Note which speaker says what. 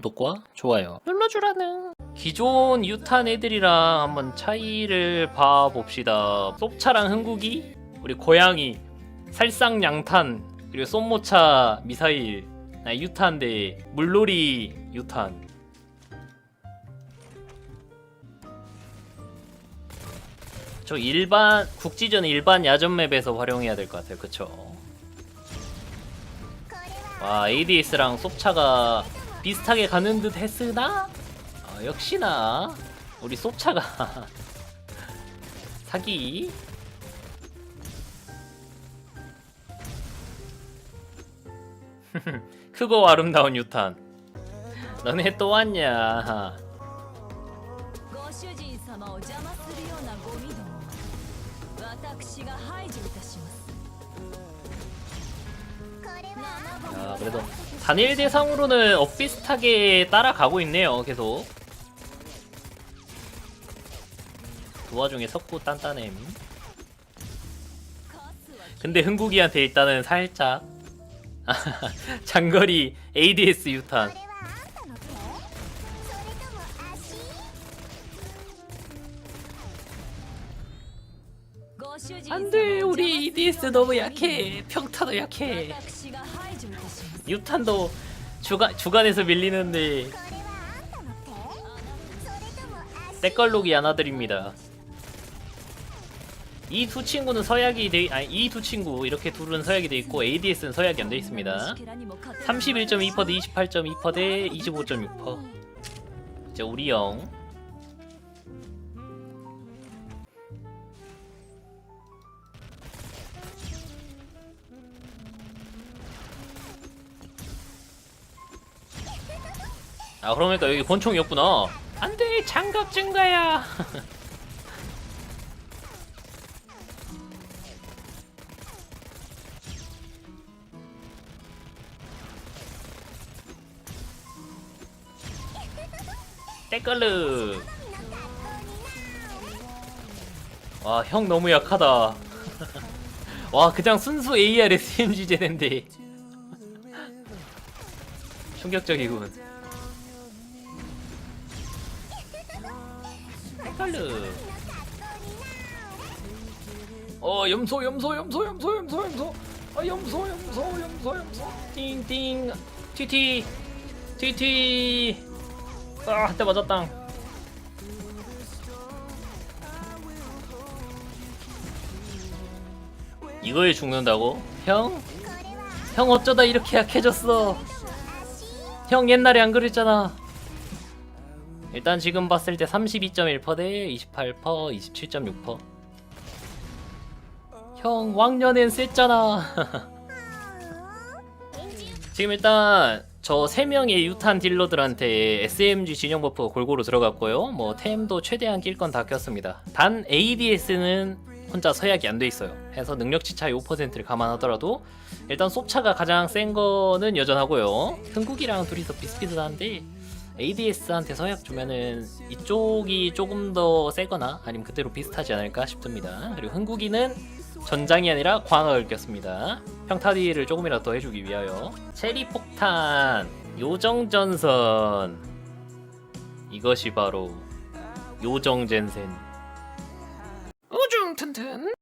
Speaker 1: 구독과 좋아요 눌러주라는. 기존 유탄 애들이랑 한번 차이를 봐봅시다. 쏙차랑 흥국이 우리 고양이 살상양탄 그리고 쏜모차 미사일 아, 유탄 대 물놀이 유탄. 저 일반 국지전 일반 야전 맵에서 활용해야 될 것 같아요. 그쵸? 와 ADS랑 쏙차가 비슷하게 가는 듯 했으나? 어, 역시나 우리 쏙차가 사기. 크고 아름다운 유탄. 너네 또 왔냐 야, 그래도 단일 대상으로는 엇비슷하게 따라가고 있네요 계속. 그 와중에 석구 단단햄 근데 흥국이한테 일단은 살짝 장거리 ADS 유탄 안돼 우리
Speaker 2: EDS
Speaker 1: 너무 약해. 평타도 약해. 유탄도 주간, 주간에서 밀리는데 때깔록이 안아드립니다. 이 두 친구는 서약이 돼 아니 이 두 친구 이렇게 둘은 서약이 돼 있고 ADS는 서약이 안 돼 있습니다. 31.2%대 28.2%대 25.6% 이제 우리 형 아 그러니까 여기 권총이 없구나. 안돼 장갑 증가야. 때깔르 와형 너무 약하다. 와 그냥 순수 AR SMG 제인데. 충격적이군 때깔르 어 염소 염소 염소 염소 염소 염소 아 염소 염소 염소 염소 띵띵 튀튀 튀튀 아, 한대 맞았당. 이거에 죽는다고? 형? 형 어쩌다 이렇게 약해졌어? 형 옛날에 안 그랬잖아. 일단 지금 봤을 때 32.1%대 28%, 27.6%. 형 왕년엔 셌잖아. 지금 일단 저세 명의 유탄 딜러들한테 SMG 진영 버프가 골고루 들어갔고요. 뭐 템도 최대한 낄 건 다 꼈습니다. 단 ADS는 혼자 서약이 안 돼 있어요. 해서 능력치 차이 5%를 감안하더라도 일단 쏙차가 가장 센 거는 여전하고요. 흥국이랑 둘이서 비슷비슷한데 ADS한테 서약 주면은 이쪽이 조금 더 세거나 아니면 그대로 비슷하지 않을까 싶습니다. 그리고 흥국이는 전장이 아니라 광학을 꼈습니다. 평타디를 조금이라도 더 해주기 위하여 체리 폭탄 요정전선 이것이 바로 요정젠센 우중 튼튼